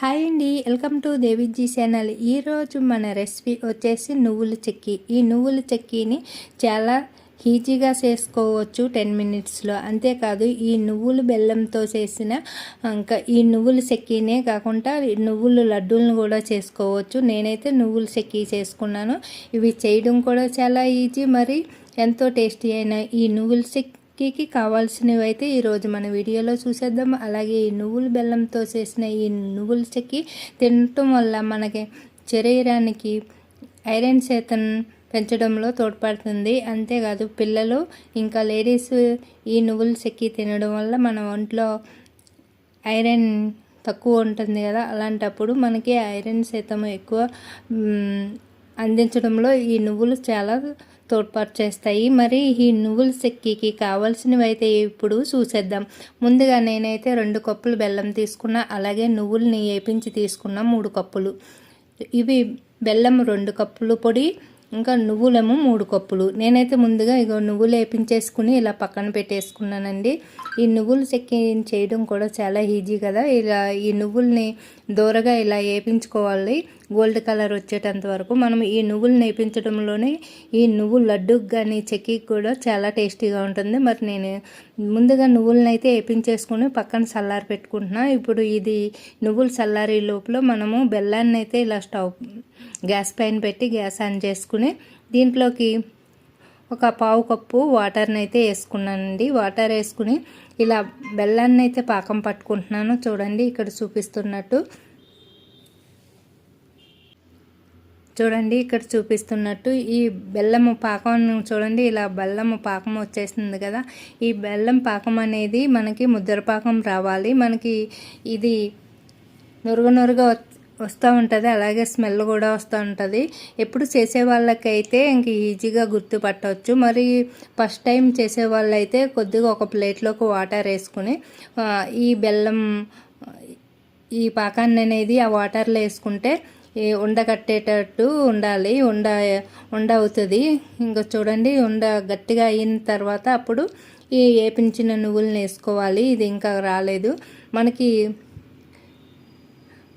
Hi అండి. Welcome to Deviji channel. ఈరోజు మన రెసిపీ వచ్చేసి నువ్వుల చెక్కి. ఈ నువ్వుల చెక్కీని చాలా ఈజీగా చేసుకోవచ్చు టెన్ మినిట్స్లో. అంతేకాదు ఈ నువ్వులు బెల్లంతో చేసిన ఇంకా ఈ నువ్వుల చెక్కీనే కాకుండా నువ్వులు లడ్డూలను కూడా చేసుకోవచ్చు. నేనైతే నువ్వుల చెక్కీ చేసుకున్నాను. ఇవి చేయడం కూడా చాలా ఈజీ. మరి ఎంతో టేస్టీ అయిన ఈ నువ్వుల చెక్ టీకి కావాల్సినవి అయితే ఈరోజు మన వీడియోలో చూసేద్దాం. అలాగే ఈ నువ్వుల బెల్లంతో చేసిన ఈ నువ్వుల చెక్కి తినటం వల్ల మనకి శరీరానికి ఐరన్ శాతం పెంచడంలో తోడ్పడుతుంది. అంతేకాదు పిల్లలు ఇంకా లేడీస్ ఈ నువ్వుల చెక్కి తినడం వల్ల మన ఒంట్లో ఐరన్ తక్కువ ఉంటుంది కదా. అలాంటప్పుడు మనకి ఐరన్ శాతం ఎక్కువ అందించడంలో ఈ నువ్వులు చాలా తోడ్పాటు చేస్తాయి. మరి ఈ నువ్వుల చెక్కీకి కావాల్సినవి అయితే ఇప్పుడు చూసేద్దాం. ముందుగా నేనైతే రెండు కప్పులు బెల్లం తీసుకున్నా అలాగే నువ్వుల్ని వేపించి తీసుకున్నా మూడు కప్పులు. ఇవి బెల్లం రెండు కప్పులు పొడి ఇంకా నువ్వులేమో మూడు కప్పులు. నేనైతే ముందుగా ఇగో నువ్వులు వేపించేసుకుని ఇలా పక్కన పెట్టేసుకున్నానండి. ఈ నువ్వులు చెక్కి చేయడం కూడా చాలా ఈజీ కదా. ఇలా ఈ నువ్వుల్ని దూరగా ఇలా వేపించుకోవాలి. గోల్డ్ కలర్ వచ్చేటంత వరకు మనం ఈ నువ్వులు నేపించడంలోనే ఈ నువ్వు లడ్డుకు కానీ చెక్కి కూడా చాలా టేస్టీగా ఉంటుంది. మరి నేను ముందుగా నువ్వులను అయితే వేపించేసుకుని పక్కన చల్లారి పెట్టుకుంటున్నా. ఇప్పుడు ఇది నువ్వులు చల్లారి లోపల మనము బెల్లాన్ని అయితే ఇలా స్టవ్ గ్యాస్ పైన పెట్టి గ్యాస్ ఆన్ చేసుకుని దీంట్లోకి ఒక పావు కప్పు వాటర్ని అయితే వేసుకున్నానండి. వాటర్ వేసుకుని ఇలా బెల్లాన్ని అయితే పాకం పట్టుకుంటున్నాను. చూడండి ఇక్కడ చూపిస్తున్నట్టు. చూడండి ఇక్కడ చూపిస్తున్నట్టు ఈ బెల్లము పాకం చూడండి ఇలా బెల్లము పాకం వచ్చేసింది కదా. ఈ బెల్లం పాకం అనేది మనకి ముద్ర పాకం రావాలి. మనకి ఇది నురుగు నురుగా వస్తూ ఉంటుంది అలాగే స్మెల్ కూడా వస్తూ ఉంటుంది. ఎప్పుడు చేసే వాళ్ళకైతే ఇంక ఈజీగా గుర్తుపట్టవచ్చు మరి ఫస్ట్ టైం చేసే వాళ్ళైతే కొద్దిగా ఒక ప్లేట్లోకి వాటర్ వేసుకుని ఈ బెల్లం ఈ పాకాన్ని అనేది ఆ వాటర్లో వేసుకుంటే ఉండగట్టేటట్టు ఉండాలి. ఉండ ఉండ అవుతుంది. ఇంకా చూడండి ఉండ గట్టిగా అయిన తర్వాత అప్పుడు ఈ వేపించిన నువ్వులను వేసుకోవాలి. ఇది ఇంకా రాలేదు. మనకి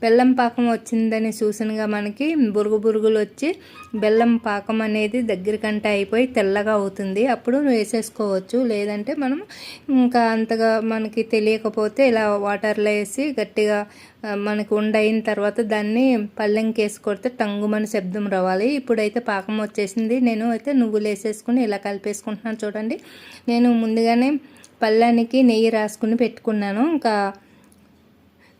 బెల్లం పాకం వచ్చిందని చూసినగా మనకి బురుగు బురుగులు వచ్చి బెల్లం పాకం అనేది దగ్గరకంటే అయిపోయి తెల్లగా అవుతుంది. అప్పుడు వేసేసుకోవచ్చు. లేదంటే మనం ఇంకా అంతగా మనకి తెలియకపోతే ఇలా వాటర్లో వేసి గట్టిగా మనకు ఉండయిన తర్వాత దాన్ని పల్లెంకేసి కొడితే టంగుమని శబ్దం రావాలి. ఇప్పుడైతే పాకం వచ్చేసింది. నేను అయితే నువ్వులు వేసేసుకుని ఇలా కలిపేసుకుంటున్నాను. చూడండి. నేను ముందుగానే పళ్ళానికి నెయ్యి రాసుకుని పెట్టుకున్నాను. ఇంకా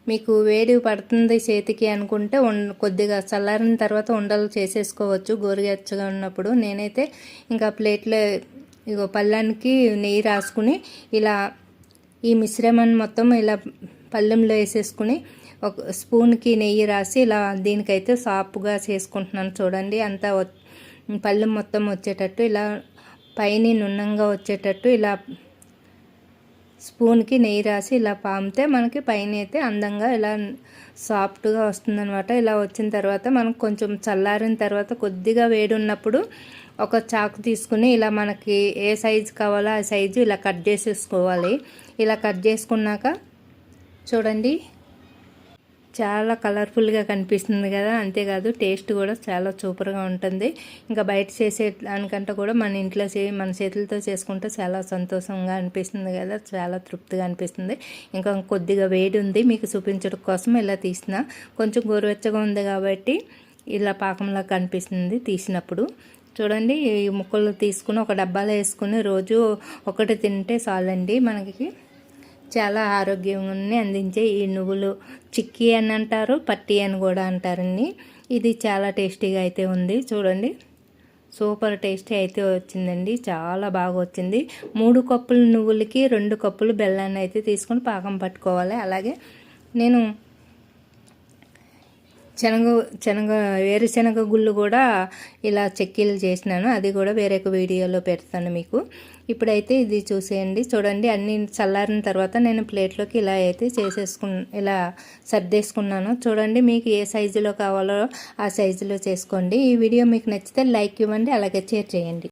మీకు వేడి పడుతుంది చేతికి అనుకుంటే కొద్దిగా చల్లారిన తర్వాత ఉండలు చేసేసుకోవచ్చు. గోరుగెచ్చగా ఉన్నప్పుడు నేనైతే ఇంకా ప్లేట్లో ఇగో పళ్ళానికి నెయ్యి రాసుకుని ఇలా ఈ మిశ్రమాన్ని మొత్తం ఇలా పళ్ళెంలో వేసేసుకుని ఒక స్పూన్కి నెయ్యి రాసి ఇలా దీనికైతే సాప్గా చేసుకుంటున్నాను చూడండి. అంతా పళ్ళెం మొత్తం వచ్చేటట్టు ఇలా పైన నున్నంగా వచ్చేటట్టు ఇలా స్పూన్కి నెయ్యి రాసి ఇలా పామితే మనకి పైన అయితే అందంగా ఇలా సాఫ్ట్గా వస్తుందనమాట ఇలా వచ్చిన తర్వాత మనకు కొంచెం చల్లారిన తర్వాత కొద్దిగా వేడి ఉన్నప్పుడు ఒక చాకు తీసుకుని ఇలా మనకి ఏ సైజు కావాలో ఆ సైజు ఇలా కట్ చేసేసుకోవాలి. ఇలా కట్ చేసుకున్నాక చూడండి. చాలా కలర్ఫుల్గా కనిపిస్తుంది కదా అంతేకాదు టేస్ట్ కూడా చాలా సూపర్గా ఉంటుంది. ఇంకా బయట చేసే దానికంటే కూడా మన ఇంట్లో చే మన చేతులతో చేసుకుంటే చాలా సంతోషంగా అనిపిస్తుంది కదా చాలా తృప్తిగా అనిపిస్తుంది. ఇంకా కొద్దిగా వేడి ఉంది మీకు చూపించడం కోసం ఇలా తీసిన. కొంచెం గోరువెచ్చగా ఉంది కాబట్టి ఇలా పాకంలా కనిపిస్తుంది తీసినప్పుడు. చూడండి ఈ ముక్కలు తీసుకుని ఒక డబ్బాలో వేసుకుని రోజు ఒకటి తింటే చాలండి మనకి. చాలా ఆరోగ్యాన్ని అందించే ఈ నువ్వులు. చిక్కీ అని అంటారు పట్టి అని కూడా అంటారండి. ఇది చాలా టేస్టీగా అయితే ఉంది. చూడండి. సూపర్ టేస్టీ అయితే వచ్చిందండి. చాలా బాగా వచ్చింది. మూడు కప్పులు నువ్వులకి రెండు కప్పులు బెల్లాన్ని అయితే తీసుకొని పాకం పట్టుకోవాలి. అలాగే నేను శనగ శనగ వేరుశనగ గుళ్ళు కూడా ఇలా చెక్కీలు చేసినాను. అది కూడా వేరే ఒక వీడియోలో పెడతాను మీకు. ఇప్పుడైతే ఇది చూసేయండి. చూడండి అన్ని చల్లారిన తర్వాత నేను ప్లేట్లోకి ఇలా అయితే చేసేసుకు ఇలా సర్దేసుకున్నాను. చూడండి మీకు ఏ సైజులో కావాలో ఆ సైజులో చేసుకోండి. ఈ వీడియో మీకు నచ్చితే లైక్ ఇవ్వండి అలాగే షేర్ చేయండి.